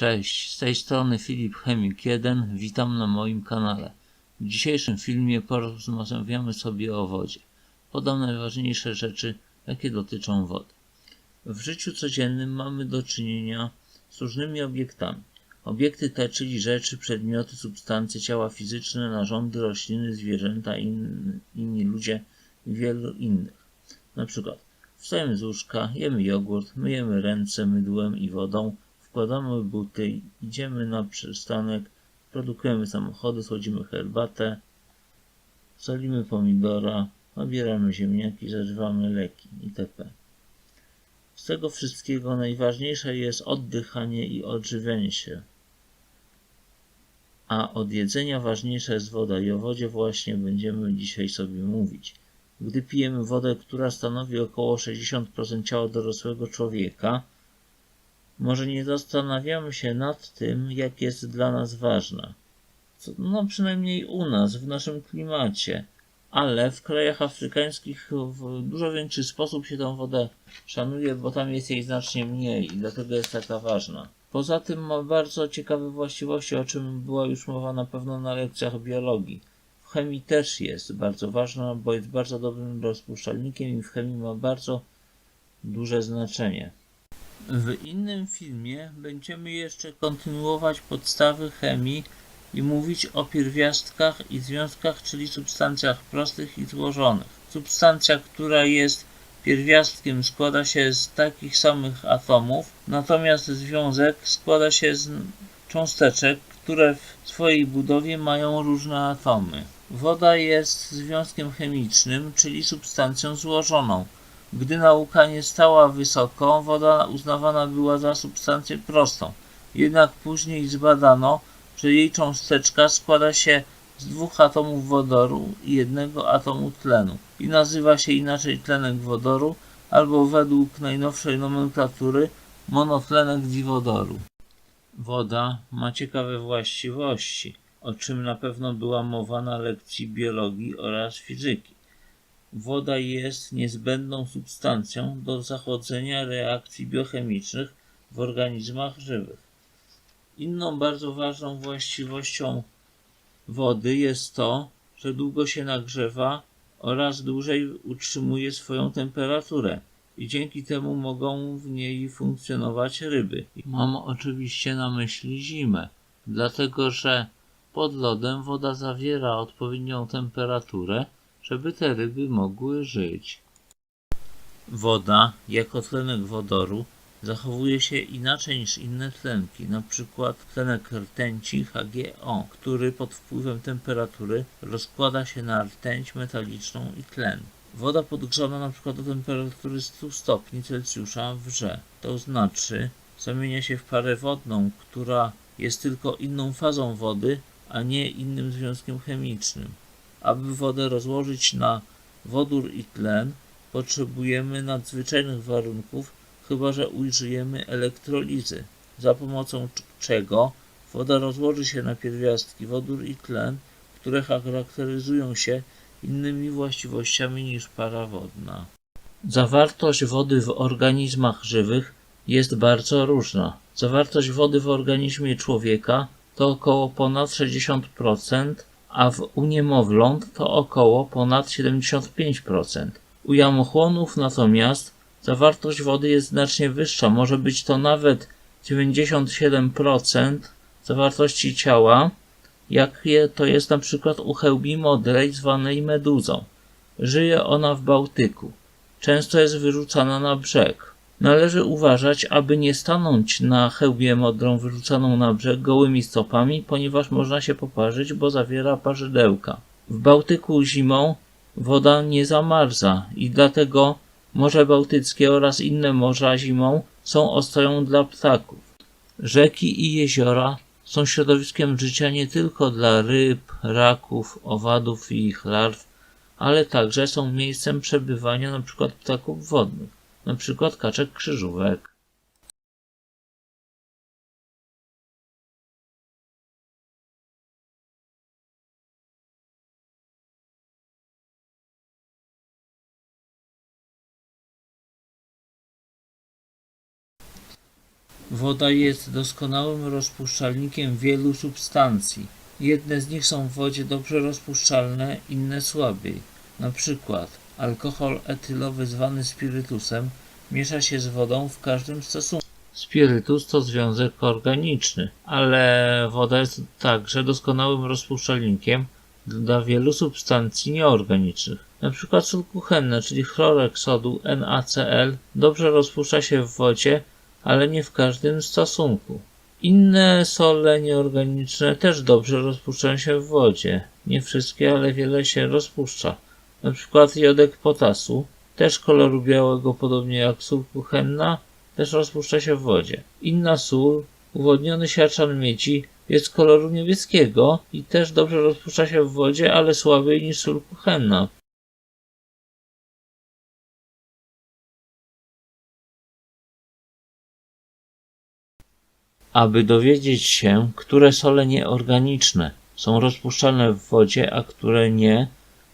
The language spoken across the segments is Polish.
Cześć, z tej strony Filip Chemik 1, witam na moim kanale. W dzisiejszym filmie porozmawiamy sobie o wodzie. Podam najważniejsze rzeczy, jakie dotyczą wody. W życiu codziennym mamy do czynienia z różnymi obiektami. Obiekty te, czyli rzeczy, przedmioty, substancje, ciała fizyczne, narządy, rośliny, zwierzęta, in, inni ludzie i wielu innych. Na przykład wstajemy z łóżka, jemy jogurt, myjemy ręce mydłem i wodą, wkładamy buty, idziemy na przystanek, produkujemy samochody, słodzimy herbatę, solimy pomidora, obieramy ziemniaki, zażywamy leki itp. Z tego wszystkiego najważniejsze jest oddychanie i odżywianie się. A od jedzenia ważniejsza jest woda i o wodzie właśnie będziemy dzisiaj sobie mówić. Gdy pijemy wodę, która stanowi około 60% ciała dorosłego człowieka, może nie zastanawiamy się nad tym, jak jest dla nas ważna. Co, no przynajmniej u nas, w naszym klimacie. Ale w krajach afrykańskich w dużo większy sposób się tą wodę szanuje, bo tam jest jej znacznie mniej i dlatego jest taka ważna. Poza tym ma bardzo ciekawe właściwości, o czym była już mowa na pewno na lekcjach biologii. W chemii też jest bardzo ważna, bo jest bardzo dobrym rozpuszczalnikiem i w chemii ma bardzo duże znaczenie. W innym filmie będziemy jeszcze kontynuować podstawy chemii i mówić o pierwiastkach i związkach, czyli substancjach prostych i złożonych. Substancja, która jest pierwiastkiem, składa się z takich samych atomów, natomiast związek składa się z cząsteczek, które w swojej budowie mają różne atomy. Woda jest związkiem chemicznym, czyli substancją złożoną. Gdy nauka nie stała wysoko, woda uznawana była za substancję prostą. Jednak później zbadano, że jej cząsteczka składa się z dwóch atomów wodoru i jednego atomu tlenu i nazywa się inaczej tlenek wodoru albo według najnowszej nomenklatury monotlenek diwodoru. Woda ma ciekawe właściwości, o czym na pewno była mowa na lekcji biologii oraz fizyki. Woda jest niezbędną substancją do zachodzenia reakcji biochemicznych w organizmach żywych. Inną bardzo ważną właściwością wody jest to, że długo się nagrzewa oraz dłużej utrzymuje swoją temperaturę i dzięki temu mogą w niej funkcjonować ryby. Mam oczywiście na myśli zimę, dlatego że pod lodem woda zawiera odpowiednią temperaturę, żeby te ryby mogły żyć. Woda, jako tlenek wodoru, zachowuje się inaczej niż inne tlenki, np. tlenek rtęci HgO, który pod wpływem temperatury rozkłada się na rtęć metaliczną i tlen. Woda podgrzana np. do temperatury 100 stopni Celsjusza wrze, to znaczy zamienia się w parę wodną, która jest tylko inną fazą wody, a nie innym związkiem chemicznym. Aby wodę rozłożyć na wodór i tlen, potrzebujemy nadzwyczajnych warunków, chyba że użyjemy elektrolizy, za pomocą czego woda rozłoży się na pierwiastki wodór i tlen, które charakteryzują się innymi właściwościami niż para wodna. Zawartość wody w organizmach żywych jest bardzo różna. Zawartość wody w organizmie człowieka to około ponad 60%, a w u niemowląt to około ponad 75%. U jamochłonów natomiast zawartość wody jest znacznie wyższa, może być to nawet 97% zawartości ciała, jak to jest na przykład u chełbi modrej zwanej meduzą. Żyje ona w Bałtyku. Często jest wyrzucana na brzeg. Należy uważać, aby nie stanąć na chełbie modrą wyrzucaną na brzeg gołymi stopami, ponieważ można się poparzyć, bo zawiera parzydełka. W Bałtyku zimą woda nie zamarza i dlatego Morze Bałtyckie oraz inne morza zimą są ostoją dla ptaków. Rzeki i jeziora są środowiskiem życia nie tylko dla ryb, raków, owadów i ich larw, ale także są miejscem przebywania np. ptaków wodnych, np. kaczek krzyżówek. Woda jest doskonałym rozpuszczalnikiem wielu substancji. Jedne z nich są w wodzie dobrze rozpuszczalne, inne słabiej. Na przykład alkohol etylowy zwany spirytusem miesza się z wodą w każdym stosunku. Spirytus to związek organiczny, ale woda jest także doskonałym rozpuszczalnikiem dla wielu substancji nieorganicznych. Na przykład sól kuchenna, czyli chlorek sodu NaCl, dobrze rozpuszcza się w wodzie, ale nie w każdym stosunku. Inne sole nieorganiczne też dobrze rozpuszczają się w wodzie. Nie wszystkie, ale wiele się rozpuszcza. Przykład jodek potasu, też koloru białego, podobnie jak sól kuchenna, też rozpuszcza się w wodzie. Inna sól, uwodniony siarczan miedzi, jest koloru niebieskiego i też dobrze rozpuszcza się w wodzie, ale słabiej niż sól kuchenna. Aby dowiedzieć się, które sole nieorganiczne są rozpuszczalne w wodzie, a które nie,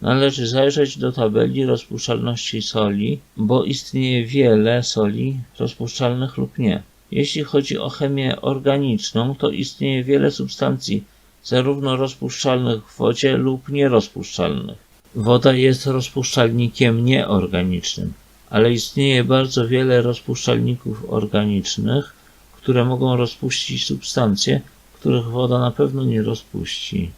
należy zajrzeć do tabeli rozpuszczalności soli, bo istnieje wiele soli rozpuszczalnych lub nie. Jeśli chodzi o chemię organiczną, to istnieje wiele substancji, zarówno rozpuszczalnych w wodzie lub nierozpuszczalnych. Woda jest rozpuszczalnikiem nieorganicznym, ale istnieje bardzo wiele rozpuszczalników organicznych, które mogą rozpuścić substancje, których woda na pewno nie rozpuści.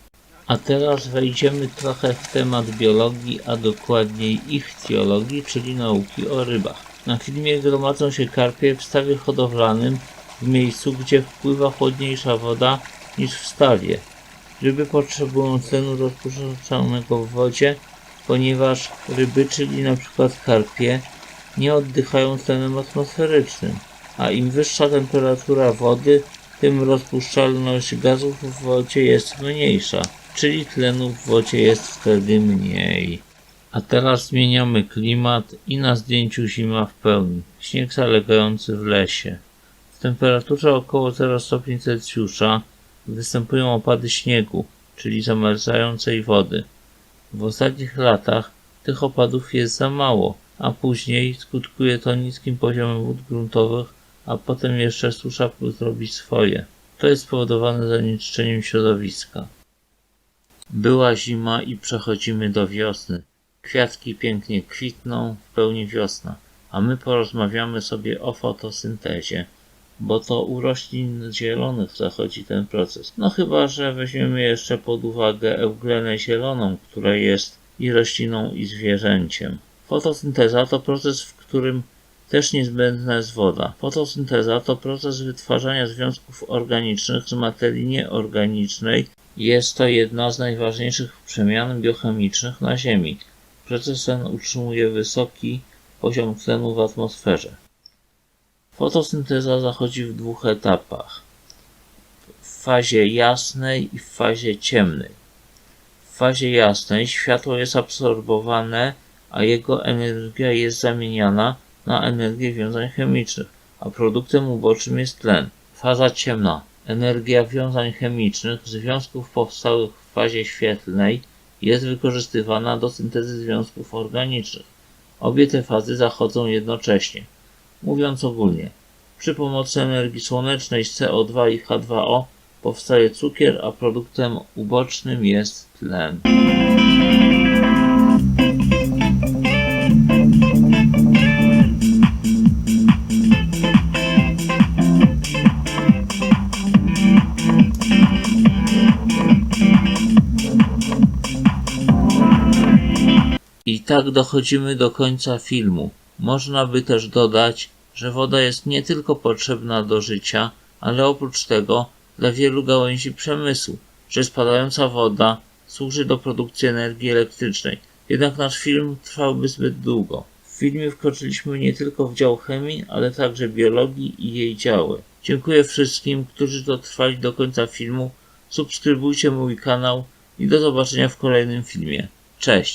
A teraz wejdziemy trochę w temat biologii, a dokładniej ichtiologii, czyli nauki o rybach. Na filmie gromadzą się karpie w stawie hodowlanym w miejscu, gdzie wpływa chłodniejsza woda niż w stawie. Ryby potrzebują tlenu rozpuszczalnego w wodzie, ponieważ ryby, czyli przykład karpie, nie oddychają tlenem atmosferycznym, a im wyższa temperatura wody, tym rozpuszczalność gazów w wodzie jest mniejsza, czyli tlenu w wodzie jest wtedy mniej. A teraz zmieniamy klimat i na zdjęciu zima w pełni. Śnieg zalegający w lesie. W temperaturze około 0 stopni Celsjusza występują opady śniegu, czyli zamarzającej wody. W ostatnich latach tych opadów jest za mało, a później skutkuje to niskim poziomem wód gruntowych, a potem jeszcze susza zrobi swoje. To jest spowodowane zanieczyszczeniem środowiska. Była zima i przechodzimy do wiosny. Kwiatki pięknie kwitną, w pełni wiosna, a my porozmawiamy sobie o fotosyntezie, bo to u roślin zielonych zachodzi ten proces. No chyba, że weźmiemy jeszcze pod uwagę euglenę zieloną, która jest i rośliną, i zwierzęciem. Fotosynteza to proces, w którym też niezbędna jest woda. Fotosynteza to proces wytwarzania związków organicznych z materii nieorganicznej. Jest to jedna z najważniejszych przemian biochemicznych na Ziemi. Proces ten utrzymuje wysoki poziom tlenu w atmosferze. Fotosynteza zachodzi w dwóch etapach. W fazie jasnej i w fazie ciemnej. W fazie jasnej światło jest absorbowane, a jego energia jest zamieniana na energię wiązań chemicznych, a produktem ubocznym jest tlen. Faza ciemna. Energia wiązań chemicznych, związków powstałych w fazie świetlnej jest wykorzystywana do syntezy związków organicznych. Obie te fazy zachodzą jednocześnie. Mówiąc ogólnie, przy pomocy energii słonecznej z CO2 i H2O powstaje cukier, a produktem ubocznym jest tlen. Tak dochodzimy do końca filmu. Można by też dodać, że woda jest nie tylko potrzebna do życia, ale oprócz tego dla wielu gałęzi przemysłu, że spadająca woda służy do produkcji energii elektrycznej. Jednak nasz film trwałby zbyt długo. W filmie wkroczyliśmy nie tylko w dział chemii, ale także biologii i jej działy. Dziękuję wszystkim, którzy dotrwali do końca filmu. Subskrybujcie mój kanał i do zobaczenia w kolejnym filmie. Cześć!